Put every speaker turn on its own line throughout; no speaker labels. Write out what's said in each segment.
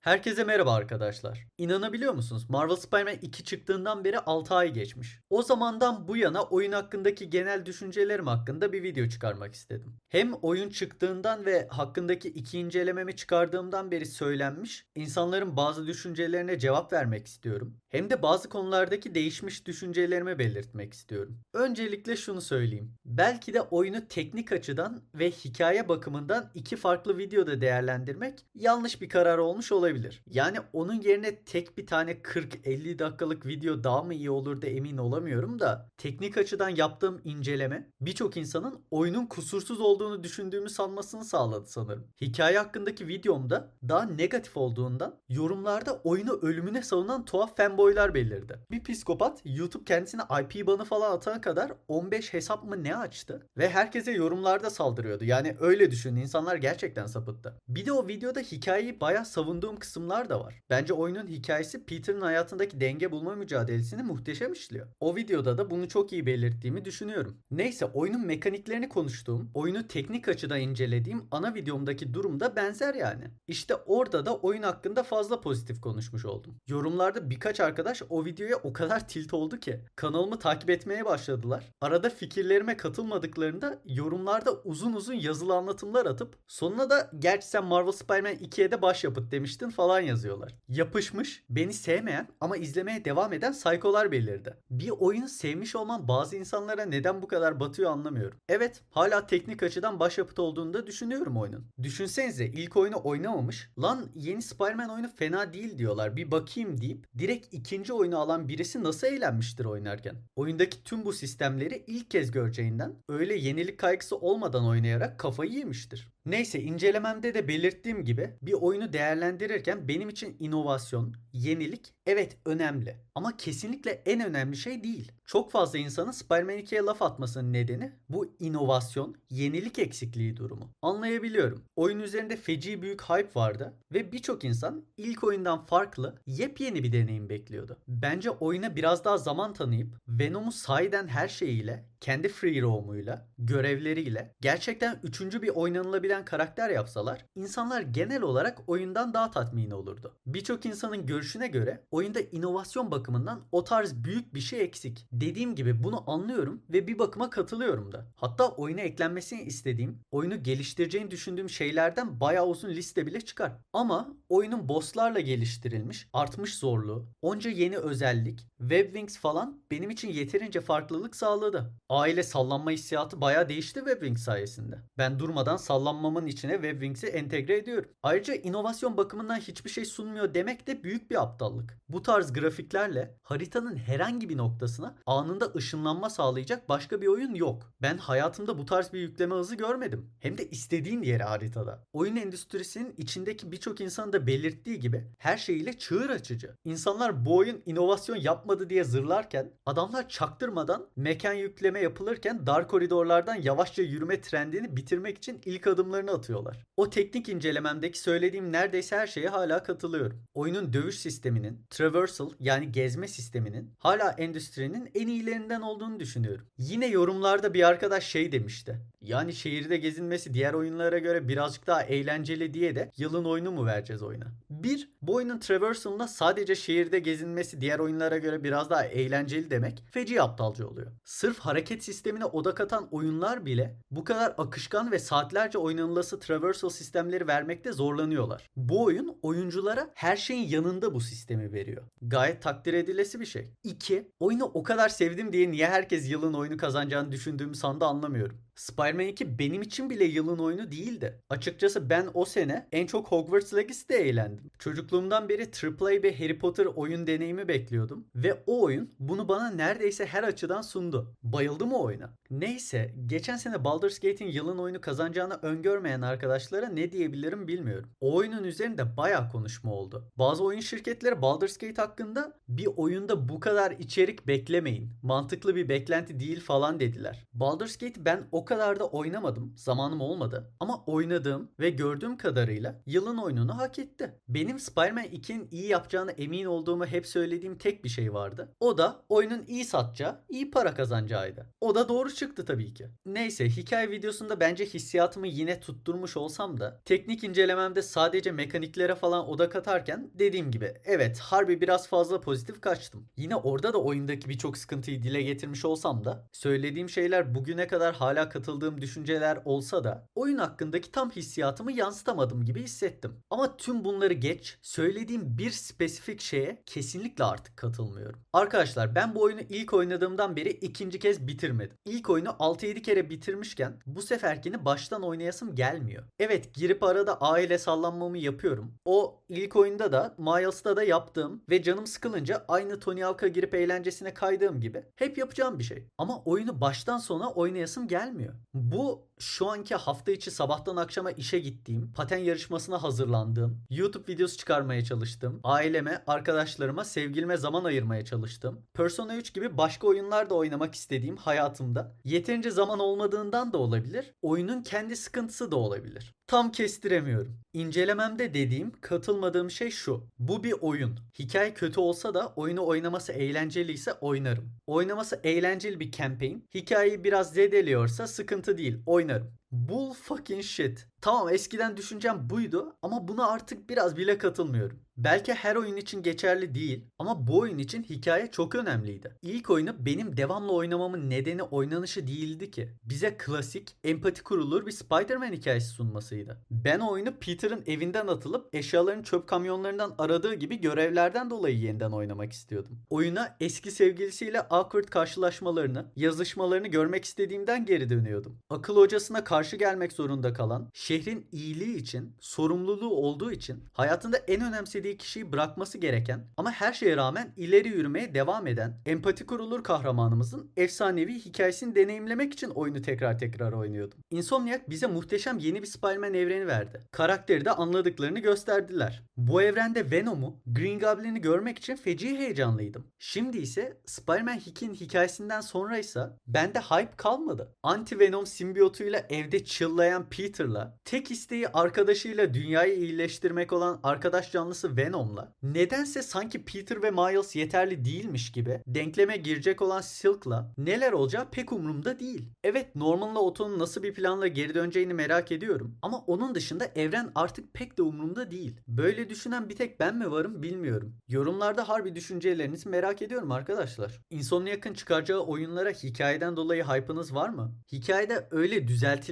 Herkese merhaba arkadaşlar. İnanabiliyor musunuz? Marvel Spider-Man 2 çıktığından beri 6 ay geçmiş. O zamandan bu yana oyun hakkındaki genel düşüncelerim hakkında bir video çıkarmak istedim. Hem oyun çıktığından ve hakkındaki iki incelememi çıkardığımdan beri söylenmiş, insanların bazı düşüncelerine cevap vermek istiyorum. Hem de bazı konulardaki değişmiş düşüncelerimi belirtmek istiyorum. Öncelikle şunu söyleyeyim. Belki de oyunu teknik açıdan ve hikaye bakımından iki farklı videoda değerlendirmek yanlış bir karar olmuş olabilir. Yani onun yerine tek bir tane 40-50 dakikalık video daha mı iyi olur da emin olamıyorum da teknik açıdan yaptığım inceleme birçok insanın oyunun kusursuz olduğunu düşündüğümü sanmasını sağladı sanırım. Hikaye hakkındaki videomda daha negatif olduğundan yorumlarda oyunu ölümüne savunan tuhaf fanboylar belirdi. Bir psikopat YouTube kendisine IP banı falan atana kadar 15 hesap mı ne açtı ve herkese yorumlarda saldırıyordu. Yani öyle düşün insanlar gerçekten sapıttı. Bir de o videoda hikayeyi bayağı savunduğum kısımlar da var. Bence oyunun hikayesi Peter'ın hayatındaki denge bulma mücadelesini muhteşem işliyor. O videoda da bunu çok iyi belirttiğimi düşünüyorum. Neyse oyunun mekaniklerini konuştuğum, oyunu teknik açıdan incelediğim ana videomdaki durum da benzer yani. İşte orada da oyun hakkında fazla pozitif konuşmuş oldum. Yorumlarda birkaç arkadaş o videoya o kadar tilt oldu ki kanalımı takip etmeye başladılar. Arada fikirlerime katılmadıklarında yorumlarda uzun uzun yazılı anlatımlar atıp sonuna da gerçi sen Marvel Spider-Man 2'ye de başyapıt demiştin falan yazıyorlar. Yapışmış, beni sevmeyen ama izlemeye devam eden saykolar belirdi. Bir oyunu sevmiş olman bazı insanlara neden bu kadar batıyor anlamıyorum. Evet, hala teknik açıdan başyapıt olduğunu da düşünüyorum oyunun. Düşünsenize ilk oyunu oynamamış, lan yeni Spider-Man oyunu fena değil diyorlar bir bakayım deyip direkt ikinci oyunu alan birisi nasıl eğlenmiştir oynarken. Oyundaki tüm bu sistemleri ilk kez göreceğinden öyle yenilik kaygısı olmadan oynayarak kafayı yemiştir. Neyse incelememde de belirttiğim gibi bir oyunu değerlendirirken benim için inovasyon, yenilik evet önemli. Ama kesinlikle en önemli şey değil. Çok fazla insanın Spider-Man 2'ye laf atmasının nedeni bu inovasyon, yenilik eksikliği durumu. Anlayabiliyorum. Oyun üzerinde feci büyük hype vardı ve birçok insan ilk oyundan farklı yepyeni bir deneyim bekliyordu. Bence oyuna biraz daha zaman tanıyıp Venom'u sahiden her şeyiyle, kendi free roam'uyla, görevleriyle gerçekten üçüncü bir oynanılabilen karakter yapsalar insanlar genel olarak oyundan daha tatmin olurdu. Birçok insanın görüşüne göre oyunda inovasyon bakımından o tarz büyük bir şey eksik. Dediğim gibi bunu anlıyorum ve bir bakıma katılıyorum da. Hatta oyuna eklenmesini istediğim, oyunu geliştireceğini düşündüğüm şeylerden bayağı uzun liste bile çıkar. Ama oyunun bosslarla geliştirilmiş, artmış zorluğu, onca yeni özellik, Webwings falan benim için yeterince farklılık sağladı. Aile sallanma hissiyatı bayağı değişti Webwings sayesinde. Ben durmadan sallanmamın içine Webwings'i entegre ediyorum. Ayrıca inovasyon bakımından hiçbir şey sunmuyor demek de büyük bir aptallık. Bu tarz grafiklerle haritanın herhangi bir noktasına anında ışınlanma sağlayacak başka bir oyun yok. Ben hayatımda bu tarz bir yükleme hızı görmedim. Hem de istediğin yere haritada. Oyun endüstrisinin içindeki birçok insanın da belirttiği gibi her şeyiyle çığır açıcı. İnsanlar bu oyun inovasyon yapmadı diye zırlarken adamlar çaktırmadan mekan yükleme yapılırken dar koridorlardan yavaşça yürüme trendini bitirmek için ilk adımlarını atıyorlar. O teknik incelememdeki söylediğim neredeyse her şeye hala katılıyorum. Oyunun dövüş sisteminin, traversal yani gezme sisteminin hala endüstrinin en iyilerinden olduğunu düşünüyorum. Yine yorumlarda bir arkadaş şey demişti. Yani şehirde gezinmesi diğer oyunlara göre birazcık daha eğlenceli diye de yılın oyunu mu vereceğiz oyuna? Bir, bu oyunun traversal'ına sadece şehirde gezinmesi diğer oyunlara göre biraz daha eğlenceli demek feci aptalca oluyor. Sırf hareket sistemine odak atan oyunlar bile bu kadar akışkan ve saatlerce oynanılası traversal sistemleri vermekte zorlanıyorlar. Bu oyun oyunculara her şeyin yanında bu sistemi veriyor. Gayet takdir edilesi bir şey. 2. Oyunu o kadar sevdim diye niye herkes yılın oyunu kazanacağını düşündüğümü sandı anlamıyorum. Spider-Man 2 benim için bile yılın oyunu değildi. Açıkçası ben o sene en çok Hogwarts Legacy'de eğlendim. Çocukluğumdan beri AAA bir Harry Potter oyun deneyimi bekliyordum. Ve o oyun bunu bana neredeyse her açıdan sundu. Bayıldım o oyuna. Neyse, geçen sene Baldur's Gate'in yılın oyunu kazanacağını öngörmeyen arkadaşlara ne diyebilirim bilmiyorum. O oyunun üzerinde bayağı konuşma oldu. Bazı oyun şirketleri Baldur's Gate hakkında bir oyunda bu kadar içerik beklemeyin. Mantıklı bir beklenti değil falan dediler. Baldur's Gate'i ben o kadar da oynamadım. Zamanım olmadı. Ama oynadığım ve gördüğüm kadarıyla yılın oyununu hak etti. Benim Spider-Man 2'nin iyi yapacağına emin olduğumu hep söylediğim tek bir şey vardı. O da oyunun iyi satacağı, iyi para kazanacağıydı. O da doğru çıktı tabii ki. Neyse hikaye videosunda bence hissiyatımı yine tutturmuş olsam da teknik incelememde sadece mekaniklere falan odak atarken dediğim gibi evet harbi biraz fazla pozitif kaçtım. Yine orada da oyundaki birçok sıkıntıyı dile getirmiş olsam da söylediğim şeyler bugüne kadar hala katıldığım düşünceler olsa da oyun hakkındaki tam hissiyatımı yansıtamadım gibi hissettim. Ama tüm bunları geç söylediğim bir spesifik şeye kesinlikle artık katılmıyorum. Arkadaşlar ben bu oyunu ilk oynadığımdan beri ikinci kez bitirmedim. İlk oyunu 6-7 kere bitirmişken bu seferkini baştan oynayasım gelmiyor. Evet girip arada aile sallanmamı yapıyorum. O ilk oyunda da Miles'ta da yaptığım ve canım sıkılınca aynı Tony Hawk'a girip eğlencesine kaydığım gibi hep yapacağım bir şey. Ama oyunu baştan sona oynayasım gelmiyor. Bu şu anki hafta içi sabahtan akşama işe gittiğim, paten yarışmasına hazırlandığım, YouTube videosu çıkarmaya çalıştım, aileme, arkadaşlarıma, sevgilime zaman ayırmaya çalıştım. Persona 3 gibi başka oyunlar da oynamak istediğim hayatımda yeterince zaman olmadığından da olabilir, oyunun kendi sıkıntısı da olabilir. Tam kestiremiyorum. İncelememde dediğim, katılmadığım şey şu. Bu bir oyun. Hikaye kötü olsa da oyunu oynaması eğlenceliyse oynarım. Oynaması eğlenceli bir campaign. Hikayeyi biraz zedeliyorsa sıkıntı değil, oynarım. Bull fucking shit. Tamam eskiden düşüncem buydu ama buna artık biraz bile katılmıyorum. Belki her oyun için geçerli değil ama bu oyun için hikaye çok önemliydi. İlk oyunu benim devamlı oynamamın nedeni oynanışı değildi ki. Bize klasik, empati kurulur bir Spider-Man hikayesi sunmasıydı. Ben oyunu Peter'ın evinden atılıp eşyalarını çöp kamyonlarından aradığı gibi görevlerden dolayı yeniden oynamak istiyordum. Oyuna eski sevgilisiyle awkward karşılaşmalarını, yazışmalarını görmek istediğimden geri dönüyordum. Akıl hocasına karşı gelmek zorunda kalan, şehrin iyiliği için, sorumluluğu olduğu için hayatında en önemsediği kişiyi bırakması gereken ama her şeye rağmen ileri yürümeye devam eden empati kurulur kahramanımızın efsanevi hikayesini deneyimlemek için oyunu tekrar tekrar oynuyordum. Insomniac bize muhteşem yeni bir Spider-Man evreni verdi. Karakteri de anladıklarını gösterdiler. Bu evrende Venom'u, Green Goblin'i görmek için feci heyecanlıydım. Şimdi ise Spider-Man 2'nin hikayesinden sonraysa bende hype kalmadı. Anti-Venom simbiyotuyla evde çıllayan Peter'la, tek isteği arkadaşıyla dünyayı iyileştirmek olan arkadaş canlısı Venom'la, nedense sanki Peter ve Miles yeterli değilmiş gibi denkleme girecek olan Silk'la neler olacağı pek umurumda değil. Evet Norman'la Otto'nun nasıl bir planla geri döneceğini merak ediyorum ama onun dışında evren artık pek de umurumda değil. Böyle düşünen bir tek ben mi varım bilmiyorum. Yorumlarda harbi düşüncelerinizi merak ediyorum arkadaşlar. Insomniac'ın çıkaracağı oyunlara hikayeden dolayı hype'ınız var mı? Hikayede öyle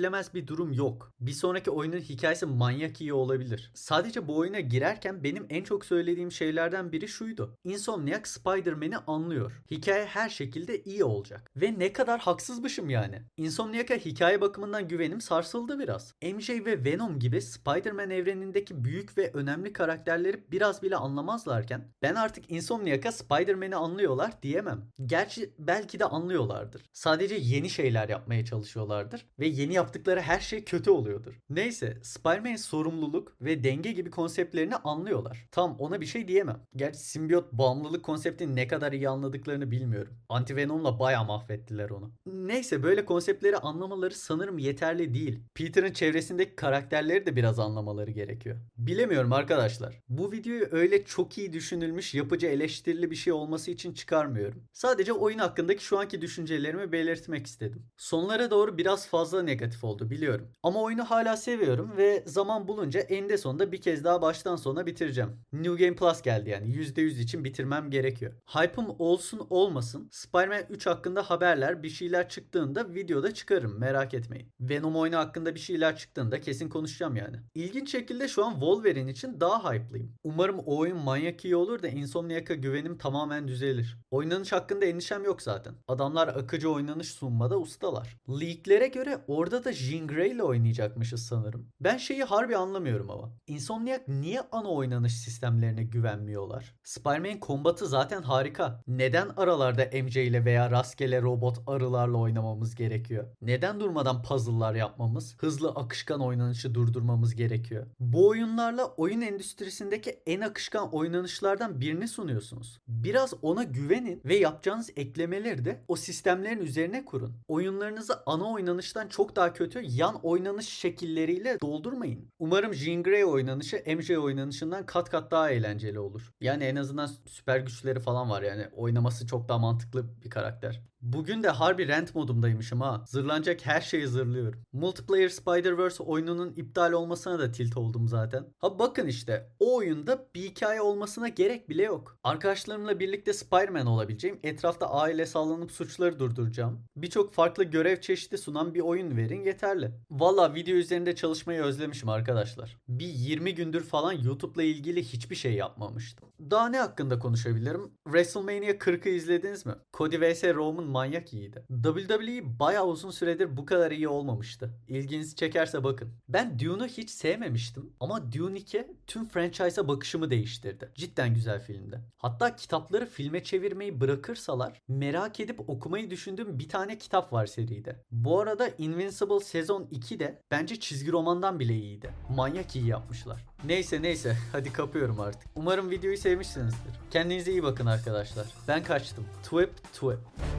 düzeltilemez bir durum yok. Bir sonraki oyunun hikayesi manyak iyi olabilir. Sadece bu oyuna girerken benim en çok söylediğim şeylerden biri şuydu. Insomniac Spider-Man'i anlıyor. Hikaye her şekilde iyi olacak. Ve ne kadar haksızmışım yani. Insomniac'a hikaye bakımından güvenim sarsıldı biraz. MJ ve Venom gibi Spider-Man evrenindeki büyük ve önemli karakterleri biraz bile anlamazlarken ben artık Insomniac'a Spider-Man'i anlıyorlar diyemem. Gerçi belki de anlıyorlardır. Sadece yeni şeyler yapmaya çalışıyorlardır ve yeni yaptıkları her şey kötü oluyordur. Neyse Spider-Man sorumluluk ve denge gibi konseptlerini anlıyorlar. Tam ona bir şey diyemem. Gerçi simbiyot bağımlılık konseptini ne kadar iyi anladıklarını bilmiyorum. Anti-Venom'la bayağı mahvettiler onu. Neyse böyle konseptleri anlamaları sanırım yeterli değil. Peter'ın çevresindeki karakterleri de biraz anlamaları gerekiyor. Bilemiyorum arkadaşlar. Bu videoyu öyle çok iyi düşünülmüş yapıcı eleştirili bir şey olması için çıkarmıyorum. Sadece oyun hakkındaki şu anki düşüncelerimi belirtmek istedim. Sonlara doğru biraz fazla negatif oldu biliyorum. Ama oyunu hala seviyorum ve zaman bulunca eninde sonunda bir kez daha baştan sona bitireceğim. New Game Plus geldi yani %100 için bitirmem gerekiyor. Hype'ım olsun olmasın Spider-Man 3 hakkında haberler bir şeyler çıktığında videoda çıkarım merak etmeyin. Venom oyunu hakkında bir şeyler çıktığında kesin konuşacağım yani. İlginç şekilde şu an Wolverine için daha hype'lıyım. Umarım o oyun manyak iyi olur da Insomniac'a güvenim tamamen düzelir. Oynanış hakkında endişem yok zaten. Adamlar akıcı oynanış sunmada ustalar. Leaklere göre orada da da Jean Grey ile oynayacakmışız sanırım. Ben şeyi harbi anlamıyorum ama. Insomniac niye ana oynanış sistemlerine güvenmiyorlar? Spider-Man kombatı zaten harika. Neden aralarda MJ ile veya rastgele robot arılarla oynamamız gerekiyor? Neden durmadan puzzle'lar yapmamız, hızlı akışkan oynanışı durdurmamız gerekiyor? Bu oyunlarla oyun endüstrisindeki en akışkan oynanışlardan birini sunuyorsunuz. Biraz ona güvenin ve yapacağınız eklemeleri de o sistemlerin üzerine kurun. Oyunlarınızı ana oynanıştan çok daha kötü yan oynanış şekilleriyle doldurmayın. Umarım Jean Grey oynanışı MJ oynanışından kat kat daha eğlenceli olur. Yani en azından süper güçleri falan var yani oynaması çok daha mantıklı bir karakter. Bugün de harbi rent modumdaymışım ha. Zırlanacak her şeyi zırlıyorum. Multiplayer Spider-Verse oyununun iptal olmasına da tilt oldum zaten. Ha bakın işte o oyunda bir hikaye olmasına gerek bile yok. Arkadaşlarımla birlikte Spider-Man olabileceğim. Etrafta aile sallanıp suçları durduracağım. Birçok farklı görev çeşidi sunan bir oyun verin yeterli. Valla video üzerinde çalışmayı özlemişim arkadaşlar. Bir 20 gündür falan YouTube'la ilgili hiçbir şey yapmamıştım. Daha ne hakkında konuşabilirim? WrestleMania 40'ı izlediniz mi? Cody vs. Roman manyak iyiydi. WWE bayağı uzun süredir bu kadar iyi olmamıştı. İlginizi çekerse bakın. Ben Dune'u hiç sevmemiştim ama Dune 2 tüm franchise'a bakışımı değiştirdi. Cidden güzel filmdi. Hatta kitapları filme çevirmeyi bırakırsalar merak edip okumayı düşündüğüm bir tane kitap var seride. Bu arada Invincible sezon 2 de bence çizgi romandan bile iyiydi. Manyak iyi yapmışlar. Neyse neyse hadi kapıyorum artık. Umarım videoyu sevmişsinizdir. Kendinize iyi bakın arkadaşlar. Ben kaçtım. Twip twip.